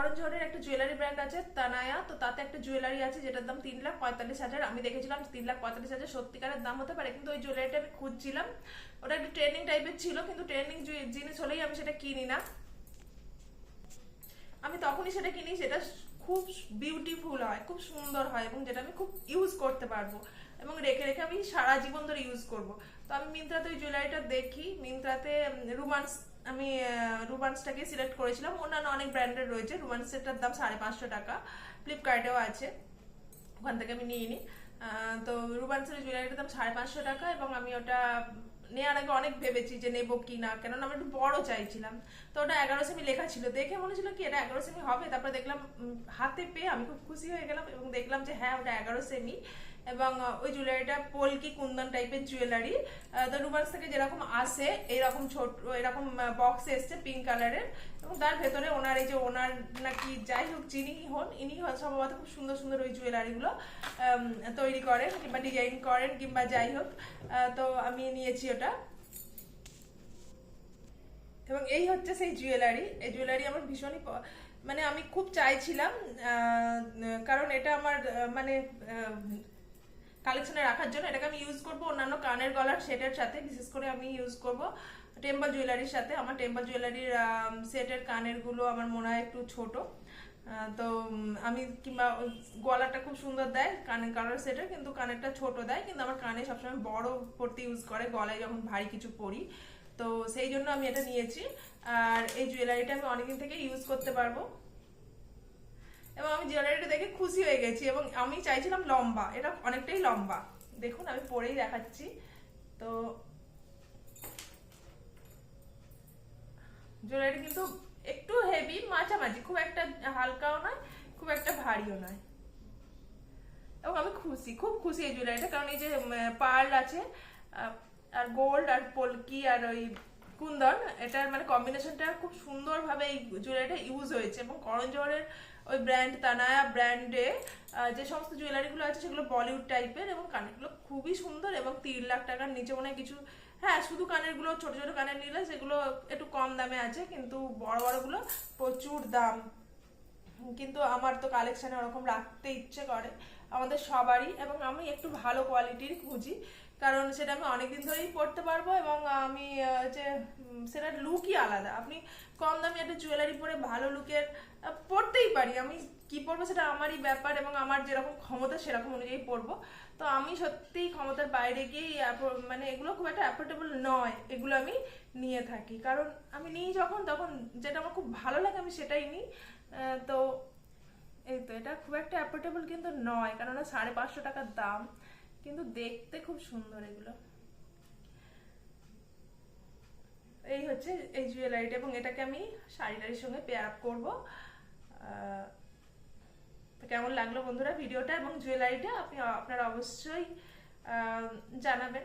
করণ জোহরের একটা jewellery brand আছে, তানায়া। তো তাতে একটা জুয়েলারি আছে, যেটার দাম তিন লাখ পঁয়তাল্লিশ হাজার। আমি দেখেছিলাম তিন লাখ পঁয়তাল্লিশ হাজার সত্যিকারের দাম হতে পারে, কিন্তু ওই জুয়েলারিটা আমি খুঁজছিলাম। ওটা একটা ট্রেন্ডিং টাইপের ছিল, কিন্তু ট্রেন্ডিং জিনিস হলেই আমি সেটা কিনি না। আমি তখনই সেটা কিনি, সেটা খুব বিউটিফুল হয়, খুব সুন্দর হয়, এবং যেটা আমি খুব ইউজ করতে পারব। এবং রেখে রেখে আমি সারা জীবন ধরে ইউজ করব। তো আমি মিন্ত্রাতে ওই জুয়েলারিটা দেখি। মিন্ত্রাতে রুমান্স আমি রুমান্সটাকে সিলেক্ট করেছিলাম। অন্যান্য অনেক ব্র্যান্ডের রয়েছে। রুমান্সেরটার দাম সাড়ে পাঁচশো টাকা। ফ্লিপকার্টেও আছে। ওখান থেকে আমি নিয়ে নিই তো রুবান্সের জুয়েলারিটার দাম সাড়ে পাঁচশো টাকা এবং আমি ওটা নেওয়ার আগে অনেক ভেবেছি যে নেব কি না, কেননা আমি একটু বড় চাইছিলাম। তো ওটা এগারো সেমি লেখা ছিল। দেখে মনে ছিল কি, এটা এগারো সেমি হবে। তারপরে দেখলাম হাতে পেয়ে আমি খুব খুশি হয়ে গেলাম এবং দেখলাম যে হ্যাঁ ওটা এগারো সেমি এবং ওই জুয়েলারিটা পোলকি কুন্দন টাইপের জুয়েলারি তো রুবান্স থেকে যেরকম আসে, এইরকম ছোট এরকম বক্স এসছে পিঙ্ক কালারের এবং তার ভেতরে ওনার এই যে ওনার নাকি যাই হোক যিনি হন, ইনি সম্ভবত খুব সুন্দর সুন্দর ওই জুয়েলারিগুলো তৈরি করেন কিংবা ডিজাইন করেন কিংবা যাই হোক। তো আমি নিয়েছি ওটা। এবং এই হচ্ছে সেই জুয়েলারি এই জুয়েলারি আমার ভীষণই মানে আমি খুব চাইছিলাম কারণ এটা আমার মানে কালেকশনে রাখার জন্য। এটাকে আমি ইউজ করব অন্যান্য কানের গলার সেটের সাথে, বিশেষ করে আমি ইউজ করব টেম্পল জুয়েলারির সাথে। আমার টেম্পল জুয়েলারির সেটের কানেরগুলো আমার মনে হয় একটু ছোট। তো আমি কিংবা গলাটা খুব সুন্দর দেয়, কানের কালার সেটের কিন্তু কানেরটা ছোট দেয়। কিন্তু আমার কানে সবসময় বড় পড়তে ইউজ করে, গলায় যখন ভারী কিছু পরি। তো সেই জন্য আমি এটা নিয়েছি। আর এই জুয়েলারিটা আমি অনেকদিন থেকে ইউজ করতে পারব। এবং আমি জুয়েলারিটা দেখে খুশি হয়ে গেছি এবং আমি চাইছিলাম লম্বা, এটা অনেকটাই লম্বা। দেখুন, আমি পরেই দেখাচ্ছি। তো জুয়েলারি কিন্তু একটু হেভি মাঝামাঝি, খুব একটা হালকাও নয়, খুব একটা ভারীও নয়। এবং আমি খুশি, খুব খুশি এই জুয়েলারিটা কারণ এই যে পার্ল আছে আর গোল্ড আর পলকি আর ওই কুন্দন, এটার মানে কম্বিনেশনটা খুব সুন্দরভাবে এই জুয়েলারিটা ইউজ হয়েছে এবং করণ জোহরের ওই ব্র্যান্ড তানায়া ব্র্যান্ডে যে সমস্ত জুয়েলারিগুলো আছে সেগুলো বলিউড টাইপের এবং কানেরগুলো খুবই সুন্দর এবং তিন লাখ টাকার নিচে মনে কিছু হ্যাঁ শুধু কানেরগুলো, ছোট ছোট কানের নিলে সেগুলো একটু কম দামে আছে কিন্তু বড় বড়গুলো প্রচুর দাম। কিন্তু আমার তো কালেকশানে ওরকম রাখতে ইচ্ছে করে। আমাদের সবারই এবং আমি একটু ভালো কোয়ালিটির খুঁজি। কারণ সেটা আমি অনেকদিন ধরেই পড়তে পারব এবং আমি যে সেটার লুকই আলাদা। আপনি কম দামি একটা জুয়েলারি পরে ভালো লুকের পড়তেই পারি। আমি কি পরবো সেটা আমারই ব্যাপার এবং আমার যেরকম ক্ষমতা সেরকম অনুযায়ী পরবো। তো আমি সত্যিই ক্ষমতার বাইরে গিয়ে মানে এগুলো খুব একটা অ্যাফোর্ডেবল নয়, এগুলো আমি নিয়ে থাকি। কারণ আমি নিই যখন, তখন যেটা আমার খুব ভালো লাগে আমি সেটাই নিই। তো এই তো, এটা খুব একটা অ্যাফোর্ডেবল কিন্তু নয়। কেননা সাড়ে পাঁচশো টাকার দাম। কিন্তু দেখতে খুব সুন্দর এগুলো। এই হচ্ছে এই জুয়েলারিটা এবং এটাকে আমি শাড়ি টাড়ির সঙ্গে পেয়ার আপ করব। তো কেমন লাগল বন্ধুরা ভিডিওটা এবং জুয়েলারিটা আপনি, আপনারা অবশ্যই জানাবেন।